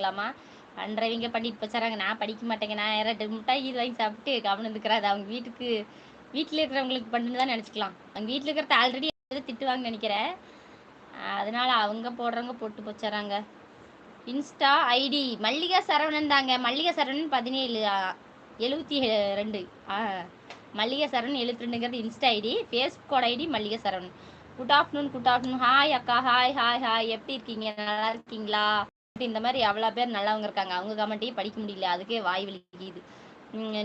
பண்ணுங்களாமா பண்ணுறவங்க பண்ணிட்டு போச்சாராங்க நான் படிக்க மாட்டேங்க நான் யாராட்டு மிட்டாய் இது வாங்கி சாப்பிட்டு கவனம் இருக்கிறாது அவங்க வீட்டுக்கு வீட்டில் இருக்கிறவங்களுக்கு பண்ணுன்னு தான் நினச்சிக்கலாம். அவங்க வீட்டில் இருக்கிறத ஆல்ரெடி திட்டுவாங்கன்னு நினைக்கிறேன். அதனால அவங்க போடுறவங்க போட்டு போச்சாராங்க இன்ஸ்டா ஐடி மல்லிகா சரவணன் தாங்க. மல்லிகா சரவணன் பதினேழு எழுபத்தி ரெண்டு. ஆ மல்லிகை சரவணன் எழுபத்தி ரெண்டுங்கிறது Insta ID ஃபேஸ்புக்கோட ID Mallikai Saravanan. Good afternoon good afternoon hi அக்கா ஹாய் ஹாய் ஹாய் எப்படி இருக்கீங்க? நல்லா இருக்கீங்களா? இந்த மாதிரி அவ்வளோ பேர் நல்லவங்க இருக்காங்க. அவங்க கமெண்ட்டையும் படிக்க முடியல. அதுக்கே வாய் வலிக்குது.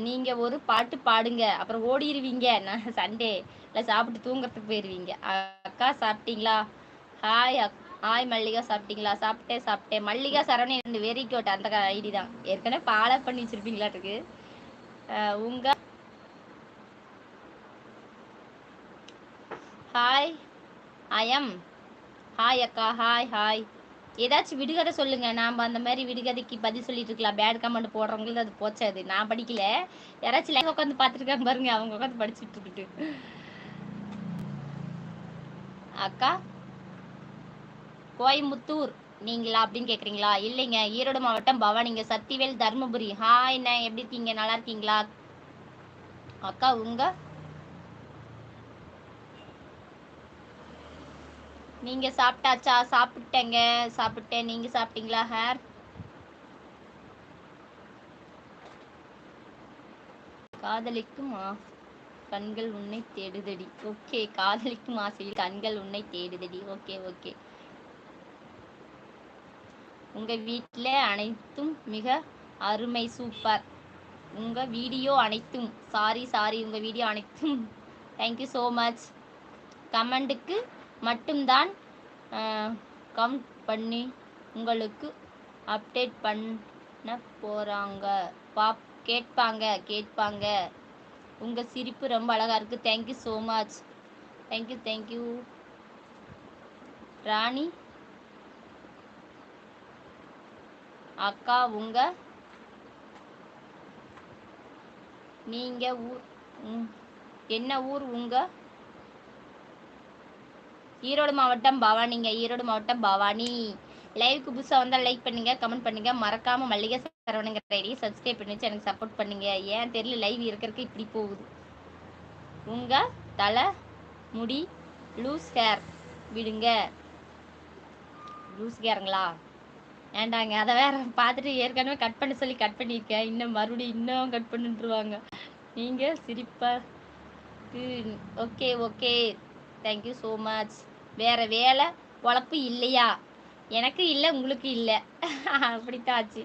நீங்க ஒரு பாட்டு பாடுங்க. அப்புறம் ஓடிடுவீங்க நான் சண்டே. இல்லை சாப்பிட்டு தூங்குறதுக்கு போயிடுவீங்க அக்கா சாப்பிட்டீங்களா? ஹாய் அக் ஹாய் மல்லிகா சாப்பிட்டீங்களா? சாப்பிட்டேன் சாப்பிட்டேன். மல்லிகா சரவணன் வெரி குட் அந்த ஐடி தான். ஏற்கனவே ஃபாலோ பண்ணி வச்சிருப்பீங்களாட்டுக்கு. உங்க ஹாய் ஐ எம். ஹாய் அக்கா. Hi hi. ஏதாச்சும் விடுகதை சொல்லுங்க. நாம் அந்த மாதிரி விடுகதைக்கு பதில் சொல்லிட்டு இருக்கலாம். பேட் கமெண்ட் போடுறவங்களுக்கு அது போச்சாது நான் படிக்கல. யாராச்சும் லைவ் உட்காந்து பார்த்துருக்காங்க பாருங்க. அவங்க உட்காந்து படிச்சுட்டு இருக்கிட்டு அக்கா கோயம்புத்தூர் நீங்களா அப்படின்னு கேக்குறீங்களா? இல்லைங்க. ஈரோடு மாவட்டம் பவானிங்க. சத்திவேல் தர்மபுரி. ஹாய் என்ன எப்படி இருக்கீங்க? நல்லா இருக்கீங்களா? அக்கா உங்க நீங்க சாப்பிட்டாச்சா? சாப்பிட்டேங்க. சாப்பிட்டேன். நீங்க சாப்பிட்டீங்களா ஹேர்? காதலிக்கும்? கண்கள் உன்னை தேடுதடி. ஓகே காதலிக்கும் ஆசையில் கண்கள் உன்னை தேடுதடி. Okay okay. உங்க வீட்டில் அனைத்தும் மிக அருமை சூப்பர். உங்க வீடியோ அனைத்தும் சாரி சாரி உங்க வீடியோ அனைத்தும். தேங்க்யூ ஸோ மச் கமெண்ட்டுக்கு மட்டும்தான் கவுண்ட் பண்ணி உங்களுக்கு அப்டேட் பண்ண போகிறாங்க பாப் கேட்பாங்க கேட்பாங்க. உங்கள் சிரிப்பு ரொம்ப அழகாக இருக்குது thank you so much thank you thank you Rani அக்கா உங்கள் நீங்கள் ஊர் என்ன ஊர் உங்கள் ஈரோடு மாவட்டம் பவானிங்க. ஈரோடு மாவட்டம் பவானி. லைவ்க்கு புதுசாக வந்தால் லைக் பண்ணுங்க கமெண்ட் பண்ணுங்க. மறக்காம மல்லிகை சரவணங்கிற ஐடியை சப்ஸ்கிரைப் பண்ணி வச்சு எனக்கு சப்போர்ட் பண்ணுங்க. ஏன் தெரியல லைவ் இருக்கிறதுக்கு இப்படி போகுது. உங்க தலை முடி லூஸ் ஹேர் விடுங்க. லூஸ் ஹேருங்களா ஏண்டாங்க அதை வேற பார்த்துட்டு ஏற்கனவே கட் பண்ண சொல்லி கட் பண்ணியிருக்கேன். இன்னும் மறுபடியும் இன்னும் கட் பண்ணிட்டுருவாங்க நீங்கள் சிரிப்பா okay okay thank you so much வேற வேலை பொழப்பு இல்லையா? எனக்கு இல்லை உங்களுக்கு இல்லை. அப்படித்தான் ஆச்சு.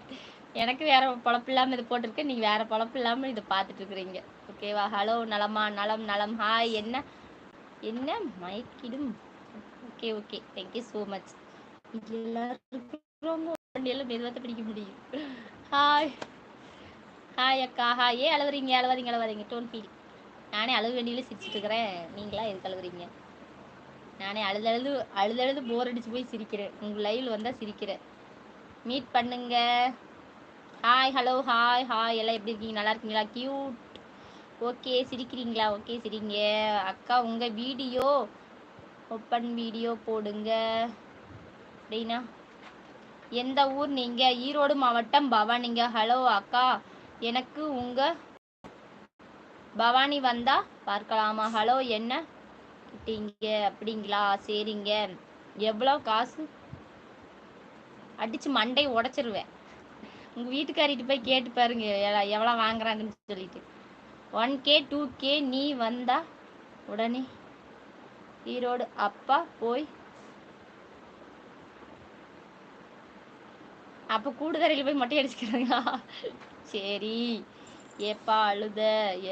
எனக்கு வேற பொழப்பு இல்லாமல் இது போட்டிருக்கேன் நீங்கள் வேற பொழப்பு இல்லாமல் இதை பார்த்துட்டு இருக்கிறீங்க. ஓகேவா ஹலோ நலமா? நலம் நலம். ஹாய் என்ன? என்ன? மயக்கிடும் okay okay thank you so much எல்லாருக்கும் வண்டியெல்லாம் மெதுவாக பிடிக்க முடியும். ஹாய் ஹாய் அக்கா. ஹாய் ஏன் அழுவுறீங்க? அழுவாதீங்க அழுவாதீங்க. டோன் ஃபீல் நானே அழுவ வேண்டியில சிரிச்சிட்டு இருக்கிறேன். நீங்களா எதுக்கு அழுகுறீங்க நானே அழுது அழுது அழுது அழுது போர் அடிச்சு போய் சிரிக்கிறேன். உங்கள் லைவில் வந்தால் சிரிக்கிறேன். மீட் பண்ணுங்க. ஹாய் ஹலோ ஹாய் ஹாய் எல்லாம் எப்படி இருக்கீங்க? நல்லா இருக்கீங்களா? Cute okay சிரிக்கிறீங்களா? ஓகே சிரிங்க. அக்கா உங்கள் வீடியோ ஓப்பன் வீடியோ போடுங்க. அப்படின்னா எந்த ஊர் நீங்க? ஈரோடு மாவட்டம் பவானிங்க. ஹலோ அக்கா. எனக்கு உங்க பவானி வந்தா பார்க்கலாமா? ஹலோ என்ன? கிட்டீங்க அப்படிங்களா? சரிங்க. எவ்வளோ காசு? அடிச்சு மண்டை உடச்சிருவேன். உங்க வீட்டுக்காரிட்டு போய் கேட்டு பாருங்க எவ்வளோ வாங்குறாங்கன்னு சொல்லிட்டு. ஒன் கே டூ கே நீ வந்தா உடனே ஈரோடு அப்பா போய் அப்போ கூடுதரையில் போய் மொட்டை அடிச்சுக்கிறாங்களா? சரி. ஏப்பா அழுத?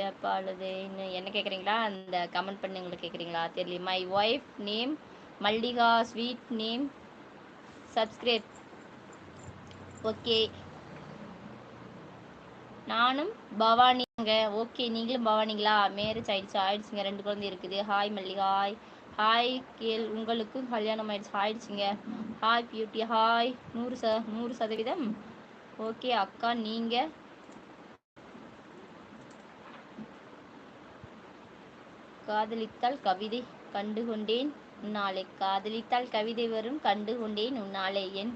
ஏப்பா அழுதேன்னு. என்ன கேட்குறீங்களா அந்த கமெண்ட் பண்ணி உங்களுக்கு கேட்குறீங்களா தெரியல my wife name Mallika. Sweet name subscribe okay நானும் பவானிங்க ஓகே நீங்களும் பவானிங்களா? மேரேஜ் ஆயிடுச்சு. ஆயிடுச்சுங்க. ரெண்டு குழந்தை இருக்குது. ஹாய் மல்லிகா. ஹாய் ஹாய் கேள். உங்களுக்கும் கல்யாணம் ஆயிடுச்சு. ஆயிடுச்சுங்க. ஹாய் பியூட்டி ஹாய் நூறு ச நூறு சதவீதம். ஓகே அக்கா நீங்கள் காதலித்தால் கவிதை கண்டுகொண்டேன். உன்னாலே காதலித்தால் கவிதை வரும் கண்டு கொண்டேன் உன்னாலே என்